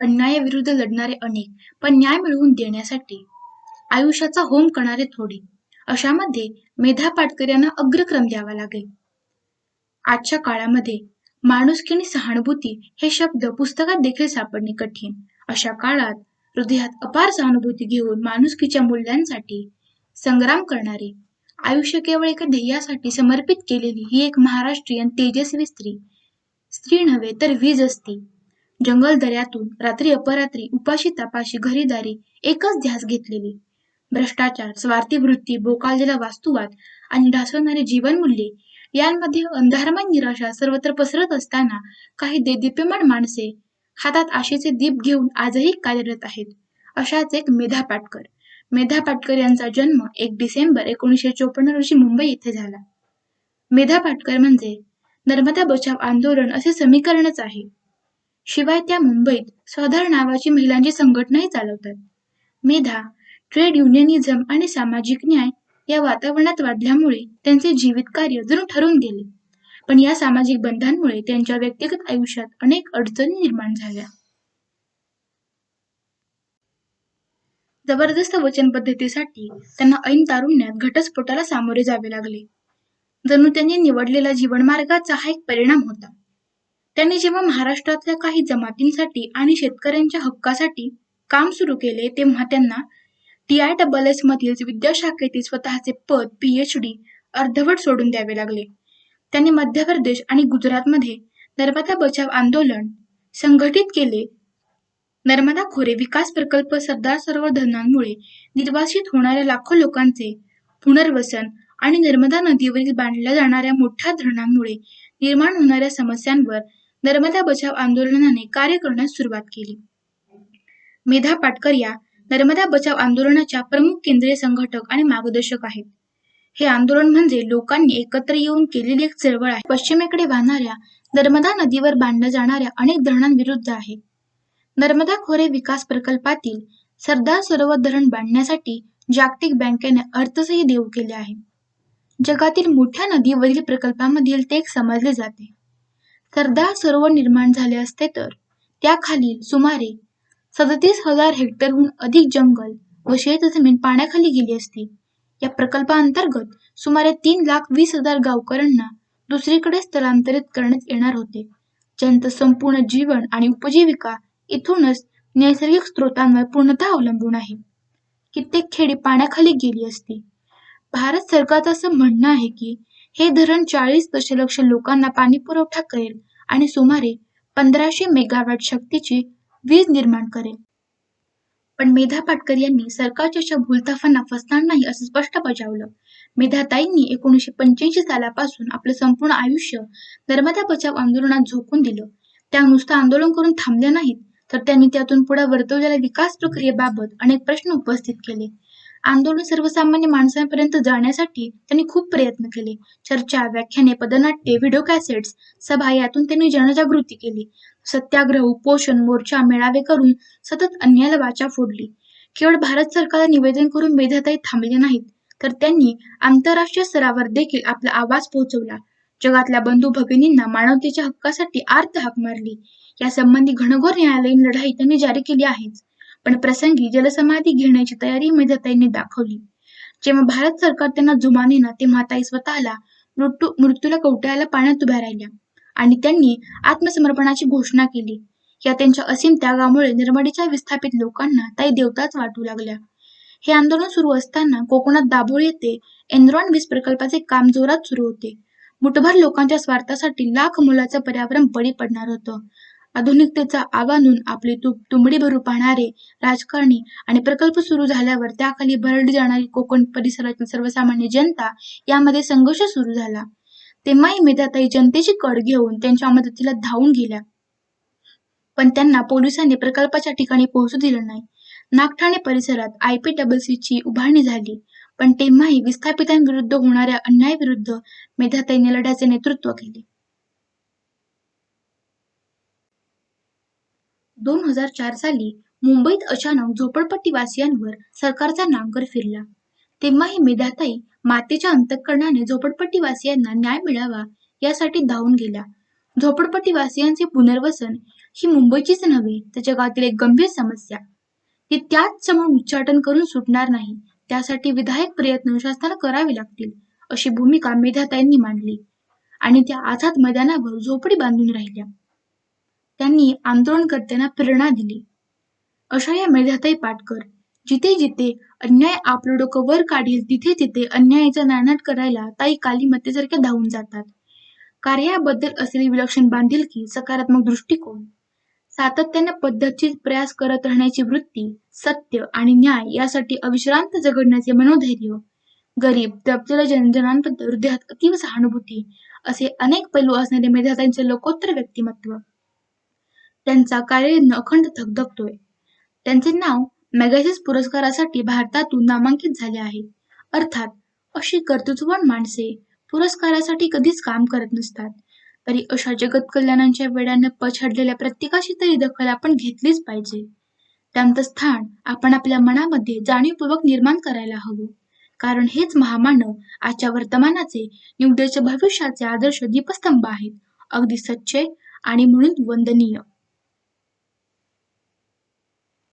अन्यायाविरुद्ध लढणारे अनेक, पण न्याय मिळवून देण्यासाठी आयुष्याचा होम करणारे थोडे. अशामध्ये मेधा पाटकर यांना अग्रक्रम द्यावा लागेल. आजच्या काळामध्ये माणुसकी आणि सहानुभूती हे शब्द पुस्तकात देखील सापडणे कठीण. अशा काळात हृदयात अपार सहानुभूती घेऊन माणुसकीच्या मूल्यांसाठी संग्राम करणारी, आयुष्य केवळ एका ध्येयासाठी समर्पित केलेली ही एक महाराष्ट्रीयन तेजस्वी स्त्री. स्त्री नव्हे तर वीज असती. जंगल दऱ्यातून रात्री अपरात्री उपाशी तापाशी घरीदारी एकच ध्यास घेतलेली. भ्रष्टाचार, स्वार्थी वृत्ती, बोकाळलेला वास्तुवाद आणि ढासळणारी जीवनमूल्ये यांमध्ये अंधारमय निराशा सर्वत्र पसरत असताना काही देदीप्यमान माणसे हातात आशेचे दीप घेऊन आजही कार्यरत आहेत. अशाच एक मेधा पाटकर. मेधा पाटकर यांचा जन्म एक डिसेंबर एकोणीसशे चोपन्न रोजी मुंबई येथे झाला. मेधा पाटकर म्हणजे नर्मदा बचाव आंदोलन असे समीकरणच आहे. शिवाय त्या मुंबईत स्वधार नावाची महिलांची संघटनाही चालवतात. मेधा ट्रेड युनियनिझम आणि सामाजिक न्याय या वातावरणात वाढल्यामुळे त्यांचे जीवित कार्य जणू ठरून गेले. पण या सामाजिक बंधांमुळे त्यांच्या व्यक्तिगत आयुष्यात अनेक अडचणी निर्माण झाल्या. जबरदस्त वचनबद्धतेसाठी त्यांना ऐन तारुण्यात घटस्फोटाला सामोरे जावे लागले. जणू त्यांनी निवडलेला जीवनमार्गाचा हा एक परिणाम होता. त्यांनी जेव्हा महाराष्ट्रातल्या काही जमातींसाठी आणि शेतकऱ्यांच्या हक्कासाठी काम सुरू केले तेव्हा त्यांना डीआय डबल एस मधील विद्याशाखेतील स्वतःचे पद पीएचडी अर्धवट सोडून द्यावे लागले. त्यांनी मध्य प्रदेश आणि गुजरातमध्ये नर्मदा बचाव आंदोलन संघटित केले. नर्मदा खोरे विकास प्रकल्प सरदार सरोवर धरणांमुळे निर्वासित होणाऱ्या लाखो लोकांचे पुनर्वसन आणि नर्मदा नदीवरील बांधल्या जाणाऱ्या मोठ्या धरणांमुळे निर्माण होणाऱ्या समस्यांवर नर्मदा बचाव आंदोलनाने कार्य करण्यास सुरुवात केली. मेधा पाटकर या नर्मदा बचाव आंदोलनाच्या प्रमुख केंद्रीय संघटक आणि मार्गदर्शक आहेत. हे आंदोलन म्हणजे लोकांनी एकत्र येऊन केलेली एक चळवळ आहे. पश्चिमेकडे वाहणाऱ्या नर्मदा नदीवर बांधल्या जाणाऱ्या अनेक धरणांविरुद्ध आहे. नर्मदा खोरे विकास प्रकल्पातील सरदार सरोवर धरण बांधण्यासाठी जागतिक बँकेने अर्थसही देऊ केले आहे. जगातील मोठ्या नदीवरील प्रकल्पामधील ते एक समजले जाते. सरदार सरोवर निर्माण झाले असते तर त्याखालील सुमारे सदतीस हजार हेक्टरहून अधिक जंगल व शेतजमीन पाण्याखाली गेली असती. या प्रकल्पाअंतर्गत सुमारे तीन लाख वीस हजार गावकऱ्यांना दुसरीकडे स्थलांतरित करण्यात येणार होते, ज्यांचं संपूर्ण जीवन आणि उपजीविका इथूनच नैसर्गिक स्रोतांवर पूर्णतः अवलंबून आहे. कित्येक खेडी पाण्याखाली गेली असती. भारत सरकारचं असं म्हणणं आहे की हे धरण चाळीस दशलक्ष लोकांना पाणीपुरवठा करेल आणि सुमारे पंधराशे मेगावॅट शक्तीची वीज निर्माण करेल. पण मेधा पाटकर यांनी सरकारच्या अशा भूलथापांना फसणार नाही असं स्पष्ट बजावलं. मेधाताईंनी एकोणीसशे पंच्याऐंशी सालापासून आपलं संपूर्ण आयुष्य नर्मदा बचाव आंदोलनात झोकून दिलं. त्या नुसतं आंदोलन करून थांबल्या नाहीत, तर त्यांनी त्यातून पुढे वर्तवलेल्या विकास प्रक्रियेबाबत अनेक प्रश्न उपस्थित केले. आंदोलन सर्वसामान्य माणसांपर्यंत जाण्यासाठी त्यांनी खूप प्रयत्न केले. चर्चा, व्याख्याने, पदनाट्ये व्हिडिओ कॅसेट्स, सभा यातून त्यांनी जनजागृती केली. सत्याग्रह, उपोषण, मोर्चा, मेळावे करून सतत अन्यायाला वाचा फोडली. केवळ भारत सरकारला निवेदन करून मेधाताई थांबले नाहीत, तर त्यांनी आंतरराष्ट्रीय स्तरावर देखील आपला आवाज पोहोचवला. जगातल्या बंधू भगिनींना मानवतेच्या हक्कासाठी आर्त हाक मारली. यासंबंधी घनघोर न्यायालयीन लढाई त्यांनी जारी केली आहेच, पण प्रसंगी जलसमाधी घेण्याची तयारी मेधाताईंनी दाखवली. जेव्हा भारत सरकार त्यांना जुमाने ना तेव्हा ताई स्वतःला मृत्यू मृत्यूला कवट्याला पाण्यात उभ्या राहिल्या आणि त्यांनी आत्मसमर्पणाची घोषणा केली. या त्यांच्या असीम त्यागामुळे निर्मडीच्या विस्थापित लोकांना ताई देवताच वाटू लागल्या. हे आंदोलन सुरू असताना कोकणात दाभोळ येथे एनरॉन वीज प्रकल्पाचे काम जोरात सुरू होते. मुठभर लोकांच्या स्वार्थासाठी लाख मुलाचं पर्यावरण बळी पडणार होतं. आधुनिकतेचा आवानून आपली तुंबडी भरू पाहणारे राजकारणी आणि प्रकल्प सुरू झाल्यावर त्याखाली भरडली जाणारी कोकण परिसरातील सर्वसामान्य जनता यामध्ये संघर्ष सुरू झाला. तेव्हाही मेधाताई जनतेची कड घेऊन त्यांच्या मदतीला धावून गेल्या. पण त्यांना पोलिसांनी प्रकल्पाच्या ठिकाणी पोहोचू दिलं नाही. नागठाणे परिसरात आयपीडब्ल्यूसीची उभारणी झाली, पण तेव्हाही विस्थापितांविरुद्ध होणाऱ्या अन्यायाविरुद्ध मेधाताईने लढ्याचे नेतृत्व केले. दोन हजार चार साली मुंबईत अचानक झोपडपट्टीवासियांवर सरकारचा नांगर फिरला. तेव्हाही मेधाताई मातेच्या अंतकरणाने झोपडपट्टीवासियांना न्याय मिळावा यासाठी धावून गेला झोपडपट्टीवासियांचे पुनर्वसन ही मुंबईचीच नव्हे तर जगातील एक गंभीर समस्या. ती त्याच समोर उच्चाटन करून सुटणार नाही त्यासाठी विधायक प्रयत्न शासनाला करावे लागतील अशी भूमिका मेधाताईंनी मांडली. आणि त्या आझाद मैदानावर झोपडी बांधून राहिल्या. त्यांनी आंदोलनकर्त्यांना प्रेरणा दिली. अशा या मेधाताई पाटकर जिथे जिथे अन्याय आपलं डोकं वर काढेल तिथे तिथे अन्यायाचा नायनाट करायला ताई कालीमतेसारख्या धावून जातात. कार्याबद्दल असलेली विलक्षण बांधिलकी सकारात्मक दृष्टिकोन. सातत्याने पद्धतशीर प्रयास करत राहण्याची वृत्ती सत्य आणि न्याय यासाठी अविश्रांत झगडण्याचे मनोधैर्य गरीब दबलेल्या जनजनांबद्दल हृदयात अतीव सहानुभूती असे अनेक पैलू असणारे मेधाताईंचे लोकोत्तर व्यक्तिमत्व. त्यांचा कार्यरत्न अखंड धगधगतोय त्यांचे नाव मॅगॅसिस पुरस्कारासाठी भारतातून नामांकित झाले आहे. अर्थात अशी कर्तृत्ववान माणसे पुरस्कारासाठी कधीच काम करत नसतात. तरी अशा जगत कल्याणांच्या वेळाने पछाडलेल्या प्रत्येकाची तरी दखल आपण घेतलीच पाहिजे. त्यांचं स्थान आपण आपल्या मनामध्ये जाणीवपूर्वक निर्माण करायला हवं. कारण हेच महामानव आजच्या वर्तमानाचे युद्धाच्या भविष्याचे आदर्श दीपस्तंभ आहेत. अगदी सच्चे आणि म्हणून वंदनीय.